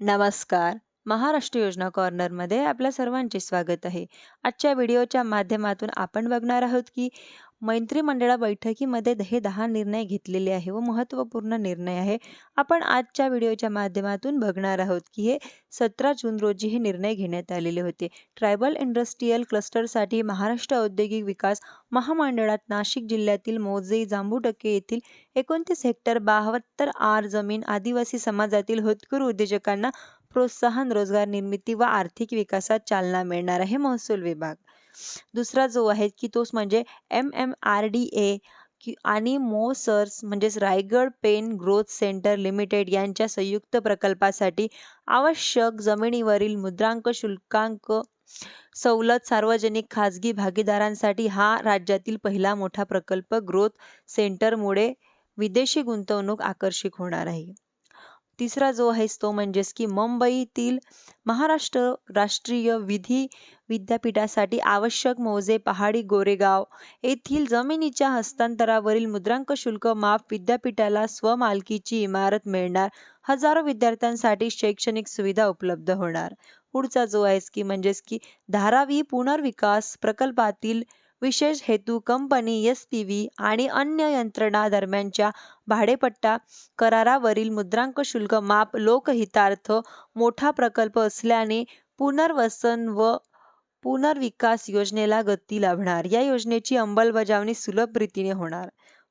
नमस्कार. महाराष्ट्र योजना कॉर्नरमध्ये आपल्या सर्वांचे स्वागत आहे. आजच्या व्हिडिओच्या माध्यमातून आपण बघणार आहोत, की मंत्रिमंडळ बैठकीमध्ये हे दहा निर्णय घेतलेले आहे व महत्त्वपूर्ण निर्णय आहे. आपण आजच्या व्हिडिओच्या माध्यमातून बघणार आहोत, की हे 17 जून रोजी हे निर्णय घेण्यात आलेले होते. ट्रायबल इंडस्ट्रियल क्लस्टरसाठी महाराष्ट्र औद्योगिक विकास महामंडळात नाशिक जिल्ह्यातील मोजे जांबूटके येथील 29 हेक्टर 72 आर जमीन आदिवासी समाजातील होतकरू उद्योजकांना प्रोत्साहन, रोजगार निर्मिती व आर्थिक विकासात चालना मिळणार आहे महसूल विभाग. दुसरा जो आहे की तोच म्हणजे M M R D A आणि मोसर्स म्हणजेच Raigad Pen growth centre limited यांच्या संयुक्त प्रकल्पासाठी आवश्यक जमिनीवरील मुद्रांक शुल्कांक सवलत सार्वजनिक खाजगी भागीदारांसाठी हा राज्यातील पहिला मोठा प्रकल्प ग्रोथ सेंटरमुळे विदेशी गुंतवणूक आकर्षित होणार आहे. तिसरा जो आहेस तो म्हणजेच की मुंबईतील महाराष्ट्र राष्ट्रीय विधी विद्यापीठासाठी आवश्यक मोजे पहाडी गोरेगाव येथील जमिनीच्या हस्तांतरावरील मुद्रांक शुल्क माफ विद्यापीठाला स्वमालकीची इमारत मिळणार. हजारो विद्यार्थ्यांसाठी शैक्षणिक सुविधा उपलब्ध होणार. पुढचा जो आहेस की म्हणजेच की धारावी पुनर्विकास प्रकल्पातील विशेष हेतू कंपनी एस पी व्ही आणि अन्य यंत्रणा दरम्यानच्या भाडेपट्टा करारावरील मुद्रांक शुल्क माफ लोकहितार्थ मोठा प्रकल्प असल्याने पुनर्वसन व पुनर्विकास योजनेला गती लाभणार. या योजनेची अंमलबजावणी सुलभ रीतीने होणार.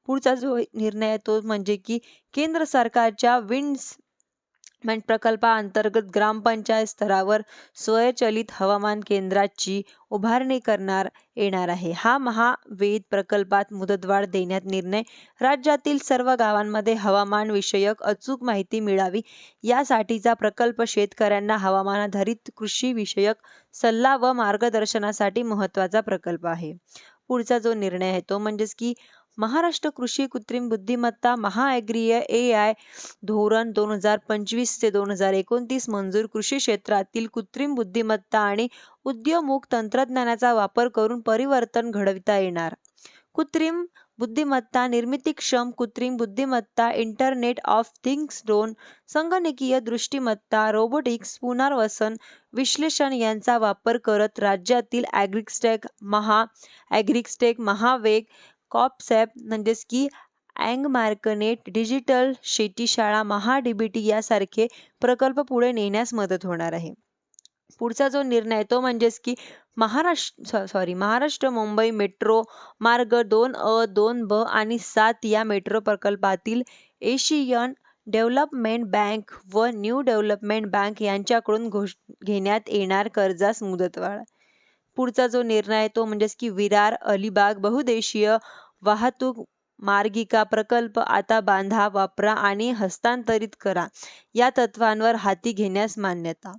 पुढचा जो निर्णय तो म्हणजे की केंद्र सरकारच्या विंड्स प्रकल्पाअंतर्गत ग्रामपंचायत स्तरावर स्वयंचलित हवामान केंद्राची उभारणी करणार येणार आहे. हा महावेद प्रकल्पात मुदतवाढ देण्यात निर्णय राज्यातील सर्व गावांमध्ये हवामान विषयक अचूक माहिती मिळावी यासाठीचा प्रकल्प शेतकऱ्यांना हवामानाधारित कृषी विषयक सल्ला व मार्गदर्शनासाठी महत्त्वाचा प्रकल्प आहे. पुढचा जो निर्णय आहे तो म्हणजेच की महाराष्ट्र कृषी कृत्रिम बुद्धिमत्ता महाॲग्रीय ए आय धोरण दोन हजार पंचवीस ते दोन हजार एकोणतीस मंजूर कृषी क्षेत्रातील कृत्रिम बुद्धिमत्ता आणि उद्योमुख तंत्रज्ञानाचा वापर करून परिवर्तन घडविता येणार. कृत्रिम बुद्धिमत्ता निर्मितीक्षम कृत्रिम बुद्धिमत्ता इंटरनेट ऑफ थिंग्स ड्रोन संगणकीय दृष्टिमत्ता रोबोटिक्स पुनर्वसन विश्लेषण यांचा वापर करत राज्यातील ॲग्रिक्स्टेक महा ॲग्रिक्स्टेक महावेग कॉपसॅप म्हणजेच की अँगमार्कनेट डिजिटल शेतीशाळा महाडीबीटी यासारखे प्रकल्प पुढे नेण्यास मदत होणार आहे. पुढचा जो निर्णय तो म्हणजेच की महाराष्ट्र सॉरी महाराष्ट्र मुंबई मेट्रो मार्ग दोन अ दोन ब आणि सात या मेट्रो प्रकल्पातील एशियन डेव्हलपमेंट बँक व न्यू डेव्हलपमेंट बँक यांच्याकडून घोष घेण्यात येणार कर्जास मुदतवाढ पुढचा जो निर्णय आहे तो म्हणजेच की विरार अलिबाग बहुदेशीय वाहतूक मार्गिका प्रकल्प आता बांधा वापरा आणि हस्तांतरित करा. या तत्वांवर हाती घेण्यास मान्यता.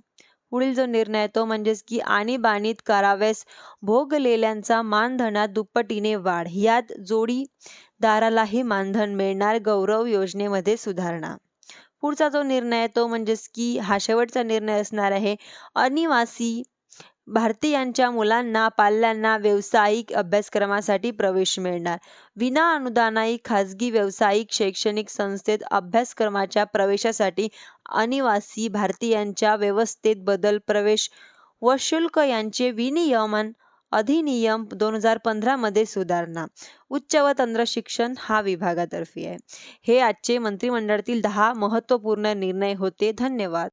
पुढील जो निर्णय तो म्हणजेच की आणीबाणीत करावेस भोगलेल्यांचा मानधनात दुप्पटीने वाढ यात जोडीदारालाही मानधन मिळणार गौरव योजनेमध्ये सुधारणा. पुढचा जो निर्णय तो म्हणजेच की हा शेवटचा निर्णय असणार आहे अनिवासी भारतीयांच्या मुलांना पाल्यांना व्यावसायिक अभ्यासक्रमासाठी प्रवेश मिळणार. विना अनुदानाई खाजगी व्यावसायिक शैक्षणिक संस्थेत अभ्यासक्रमाच्या प्रवेशासाठी अनिवासी भारतीयांच्या व्यवस्थेत बदल प्रवेश व शुल्क यांचे विनियमन अधिनियम दोन हजार पंधरामध्ये सुधारणा. उच्च व तंत्र शिक्षण हा विभागातर्फे आहे. हे आजचे मंत्रिमंडळातील दहा महत्त्वपूर्ण निर्णय होते. धन्यवाद.